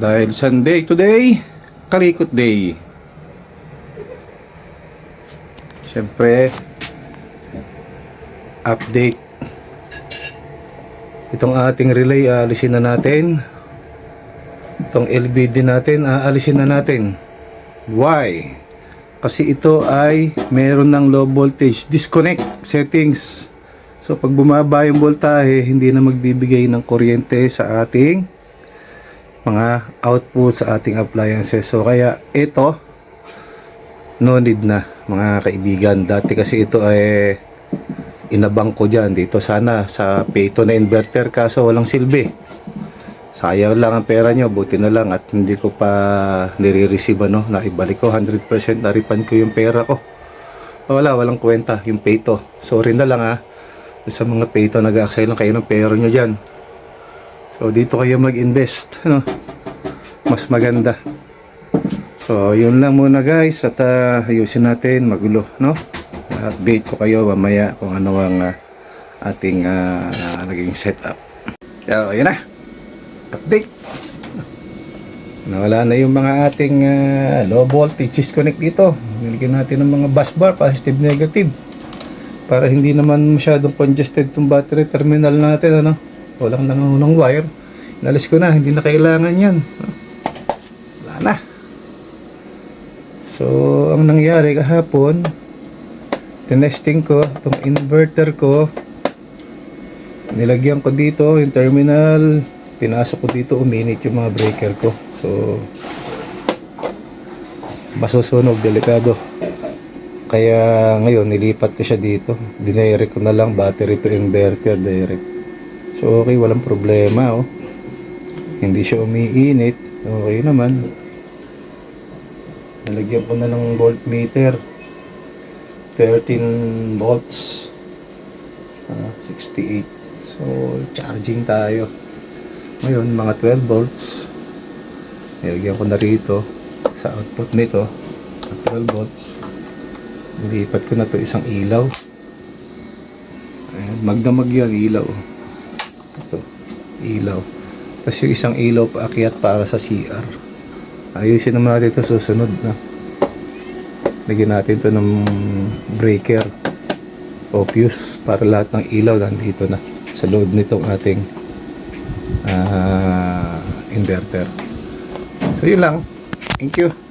Dahil Sunday today, Kalikot Day. Siyempre, update. Itong ating relay, aalisin na natin. Itong LBD natin, aalisin na natin. Why? Kasi ito ay meron ng low voltage. Disconnect settings. So pag bumaba yung voltahe, hindi na magbibigay ng kuryente sa ating mga output sa ating appliances. So kaya ito no need na mga kaibigan. Dati kasi ito ay inabang ko dyan dito sana sa peto na inverter kaso walang silbi. Sayang lang ang pera nyo, buti na lang at hindi ko pa nire-receive ano, na ibalik ko 100% na refund ko yung pera ko. Wala, walang kwenta yung peto. Sorry na lang ha. Sa mga peto nag-aaksay lang kayo ng pera nyo dyan. So dito kayo mag-invest, ano? Mas maganda. So yun lang muna guys at ah, ayusin natin magulo, no? update ko kayo mamaya kung ano ang ah, ating ah, naging setup. So yun na. Update. Nawala na yung mga ating ah, low voltage disconnect dito. Nilagyan natin ng mga bus bar positive negative para hindi naman masyadong congested tong battery terminal natin ano walang nangunang wire inalis ko na hindi na kailangan yan wala na so ang nangyari kahapon tinesting ko itong inverter ko nilagyan ko dito yung terminal pinasok ko dito uminit yung mga breaker ko so masusunog delikado kaya ngayon nilipat ko siya dito. Dinirect ko na lang battery to inverter direct. So okay, walang problema oh. Hindi siya umiinit. Okay naman. Nalagyan ko na ng voltmeter. 13 volts. Ah, 68. So charging tayo. Ngayon mga 12 volts. Nilagyan ko na rito sa output nito. 12 volts. Nilipat ko na to isang ilaw. Ayan, magdamag yan ilaw. Ito, ilaw. Tapos yung isang ilaw paakyat para sa CR. Ayusin naman natin ito susunod na. Lagyan natin to ng breaker o fuse para lahat ng ilaw nandito na sa load nitong ating ah, inverter. So yun lang. Thank you.